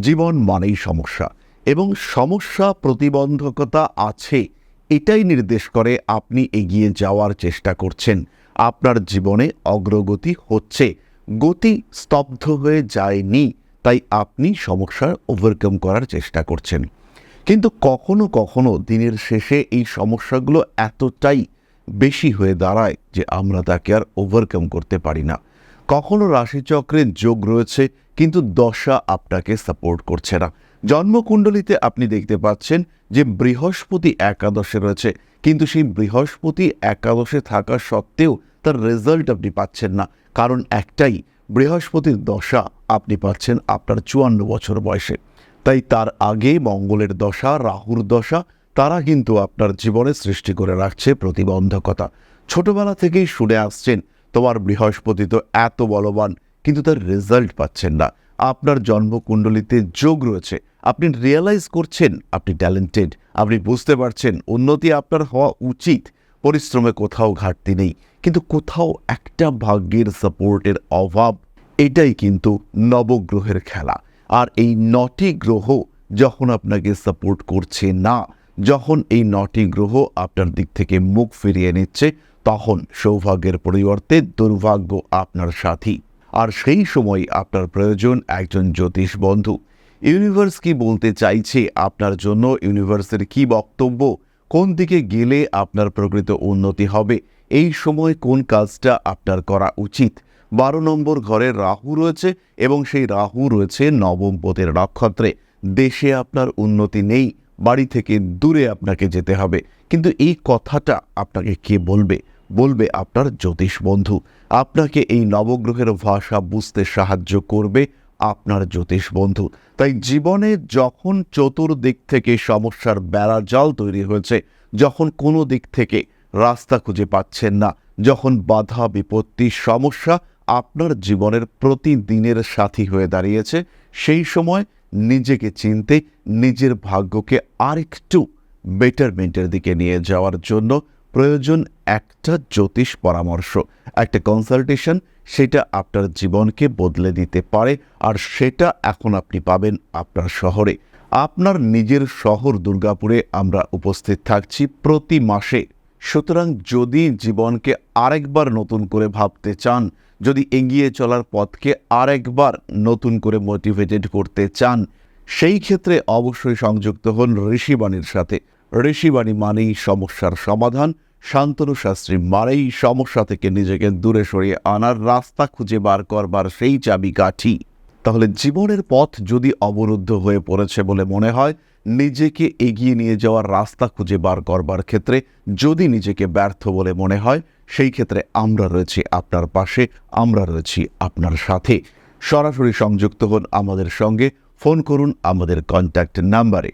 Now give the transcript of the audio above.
জীবন মানেই সমস্যা এবং সমস্যা প্রতিবন্ধকতা আছে, এটাই নির্দেশ করে আপনি এগিয়ে যাওয়ার চেষ্টা করছেন। আপনার জীবনে অগ্রগতি হচ্ছে, গতি স্তব্ধ হয়ে যায়নি, তাই আপনি সমস্যার ওভারকাম করার চেষ্টা করছেন। কিন্তু কখনো কখনো দিনের শেষে এই সমস্যাগুলো এতটাই বেশি হয়ে দাঁড়ায় যে আমরা তাকে আর ওভারকাম করতে পারি না। কখনো রাশিচক্রের যোগ রয়েছে, কিন্তু দশা আপনাকে সাপোর্ট করছে না। জন্মকুণ্ডলিতে আপনি দেখতে পাচ্ছেন যে বৃহস্পতি একাদশে রয়েছে, কিন্তু সেই বৃহস্পতি একাদশে থাকা সত্ত্বেও তার রেজাল্ট আপনি পাচ্ছেন না। কারণ একটাই, বৃহস্পতির দশা আপনি পাচ্ছেন আপনার চুয়ান্ন বছর বয়সে। তাই তার আগে মঙ্গলের দশা, রাহুর দশা, তারা কিন্তু আপনার জীবনে সৃষ্টি করে রাখছে প্রতিবন্ধকতা। ছোটবেলা থেকেই শুনে আসছেন তোমার বৃহস্পতি তো এত বলবান, কিন্তু তার রেজাল্ট পাচ্ছেন না। আপনার জন্মকুণ্ডলিতে যোগ রয়েছে। আপনি রিয়েলাইজ করছেন, আপনি ট্যালেন্টেড আপনি বুঝতে পারছেন, উন্নতি আপনার হওয়া উচিত। পরিশ্রমে কোথাও ঘাটতি নেই, কিন্তু কোথাও একটা ভাগ্যের সাপোর্টের অভাব, এটাই কিন্তু নবগ্রহের খেলা। আর এই নটি গ্রহ যখন আপনাকে সাপোর্ট করছে না, যখন এই নটি গ্রহ আপনার দিক থেকে মুখ ফিরিয়ে নিচ্ছে তখন সৌভাগ্যের পরিবর্তে দুর্ভাগ্য আপনার সাথী। আর সেই সময় আপনার প্রয়োজন একজন জ্যোতিষ বন্ধু। ইউনিভার্স কি বলতে চাইছে আপনার জন্য? ইউনিভার্সের কি বক্তব্য? কোন দিকে গেলে আপনার প্রকৃত উন্নতি হবে? এই সময় কোন কাজটা আপনার করা উচিত? বারো নম্বর ঘরে রাহু রয়েছে এবং সেই রাহু রয়েছে নবম পথের নক্ষত্রে। দেশে আপনার উন্নতি নেই, বাড়ি থেকে দূরে আপনাকে যেতে হবে। কিন্তু এই কথাটা আপনাকে কে বলবে? বলবে আপনার জ্যোতিষ বন্ধু। আপনাকে এই নবগ্রহের ভাষা বুঝতে সাহায্য করবে আপনার জ্যোতিষ বন্ধু। তাই জীবনে যখন চতুর্দিক থেকে সমস্যার বেড়া বেড়াজাল তৈরি হয়েছে, যখন কোনো দিক থেকে রাস্তা খুঁজে পাচ্ছেন না, যখন বাধা, বিপত্তি, সমস্যা আপনার জীবনের প্রতিদিনের সাথী হয়ে দাঁড়িয়েছে, সেই সময় নিজেকে চিনতে, নিজের ভাগ্যকে আরেকটু বেটারমেন্টের দিকে নিয়ে যাওয়ার জন্য প্রয়োজন একটা জ্যোতিষ পরামর্শ, একটা কনসালটেশন সেটা আপনার জীবনকে বদলে দিতে পারে আর সেটা এখন আপনি পাবেন আপনার শহরে। আপনার নিজের শহর দুর্গাপুরে আমরা উপস্থিত থাকছি প্রতি মাসে। সুতরাং যদি জীবনকে আরেকবার নতুন করে ভাবতে চান, যদি এগিয়ে চলার পথকে আরেকবার নতুন করে মোটিভেটেড করতে চান, সেই ক্ষেত্রে অবশ্যই সংযুক্ত হন ঋষিবাণীর সাথে। ঋষিবাণী মানেই সমস্যার সমাধান, শান্তনু শাস্ত্রী মানেই সমস্যা থেকে নিজেকে দূরে সরিয়ে আনার রাস্তা খুঁজে বার করবার সেই চাবিকাঠি। তাহলে জীবনের পথ যদি অবরুদ্ধ হয়ে পড়েছে বলে মনে হয়, নিজেকে এগিয়ে নিয়ে যাওয়ার রাস্তা খুঁজে বার করবার ক্ষেত্রে যদি নিজেকে ব্যর্থ বলে মনে হয়, সেই ক্ষেত্রে আমরা রয়েছি আপনার পাশে, আমরা রয়েছি আপনার সাথে। সরাসরি সংযুক্ত হন আমাদের সঙ্গে, ফোন করুন আমাদের কন্ট্যাক্ট নাম্বারে।